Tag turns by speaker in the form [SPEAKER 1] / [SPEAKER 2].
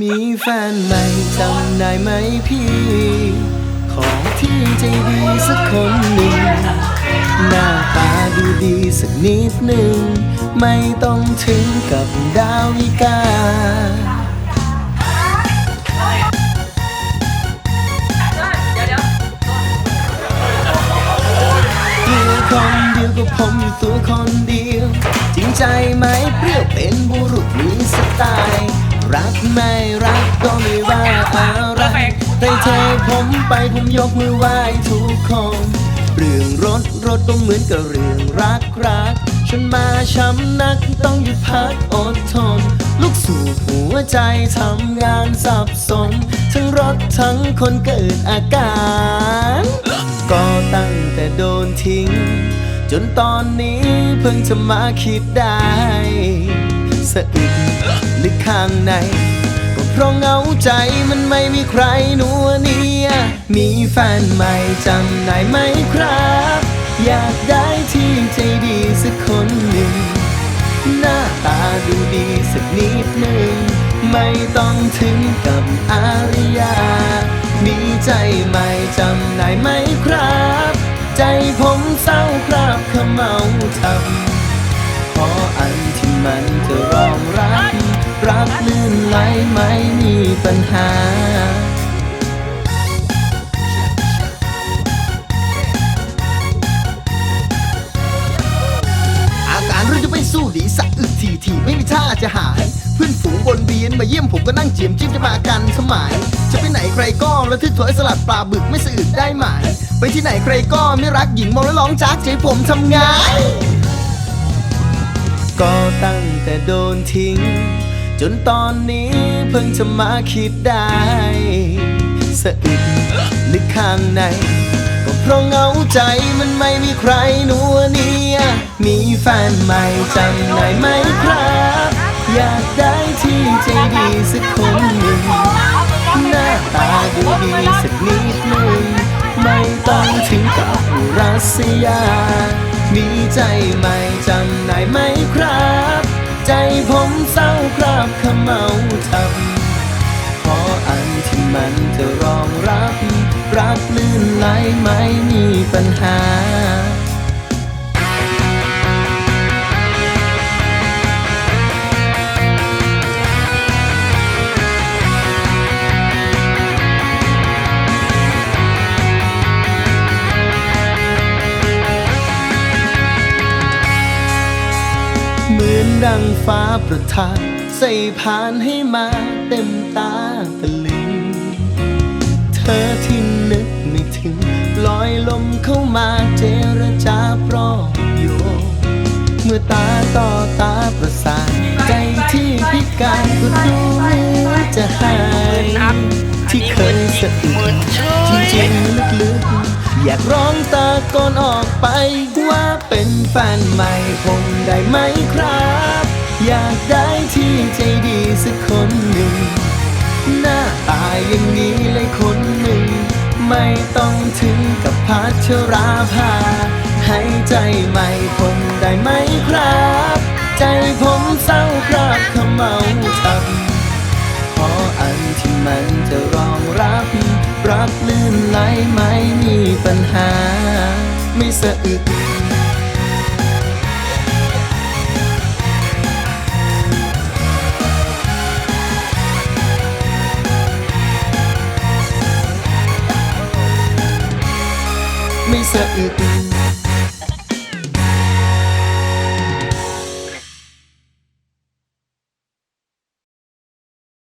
[SPEAKER 1] มีแฟนใหม่จำได้ไหมพี่ ของที่ใจดีสักคนหนึ่ง หน้าตาดูดีสักนิดหนึ่ง ไม่ต้องถึงกับดาวิกามีคนเดียวก็ผมอยู่ตัวคนเดียว จริงใจไหมเปรี้ยวเป็นบุรุษมีสไตล์ รักไม่รักก็ไม่ว่าอะไรแต่เธอผมไปผมยกมือไหว้ทุกคนเรื่องรถรถก็เหมือนกับเรื่องรักรักฉันมาช้ำนักต้องหยุดพักอดทน ลูกสูบหัวใจทำงานสับสน ทั้งรถทั้งคนเกิดอาการ ก็ตั้งแต่โดนทิ้ง จนตอนนี้เพิ่งจะมาคิดได้ สะอึกลึกข้างใน ก็เพราะเหงาใจมันไม่มีใครนัวเนีย มีแฟนใหม่จำได้ไหมครับ อยากได้ที่ใจดีสักคนหนึ่ง หน้าตาดูดีสักนิดหนึ่ง ไม่ต้องถึงกับอาริยา มีใจใหม่จำได้ไหมครับ ลื่นไหลไม่มีปัญหา อาการเราจะไม่สู้ดีสะอึกทีทีไม่มีท่าจะหาย เพื่อนฝูงบนเบียนมาเยี่ยมผมก็นั่งเจียมจิ้มจะมากันสมัย จะไปไหนใครก็ระทึกถอยสลัดปลาบึกไม่สะอึกได้ไหมไปที่ไหนใครก็ไม่รักหญิงมองแล้วร้องจากใจผมทำไงก็ตั้งแต่โดนทิ้ง จนตอนนี้เพิ่งจะมาคิดได้สะอึกลึกข้างใน ก็เพราะเหงาใจมันไม่มีใครนัวเนียมีแฟนใหม่จำได้ไหมครับ อยากได้ที่ใจดีสักคนหนึ่ง หน้าตาดูดีสักนิดหนึ่ง ไม่ต้องถึงกับอุรัสยามีใจใหม่จำได้ไหมครับ ใจผมเศร้า คราบขมเมาทำขออันที่มันจะรองรับ รักลื่นไหลไม่มีปัญหา เหมือนดังฟ้าประทานใส่ผ่านให้มาเต็มตาตะลึง เธอที่นึกไม่ถึง ลอยลมเข้ามาเจรจาปลอบโยงเมื่อตาต่อตาประสานใจที่พิการก็ดูเหมือนจะหายที่เคยสะอึกจริงๆลึกๆ อยากร้องตะโกนออกไปว่าเป็นแฟนใหม่ผมได้ไหมครับ อยากได้ที่ใจดีสักคนหนึ่ง หน้าตาอย่างนี้เลยคนหนึ่ง ไม่ต้องถึงกับพัชราภาให้ใจใหม่ผมได้ไหมครับ ใจผมเศร้าครับขมเมาทำขออันที่มันจะรองรับ ลื่นไหลไม่มีปัญหา ไม่สะอึกไม่สะอึก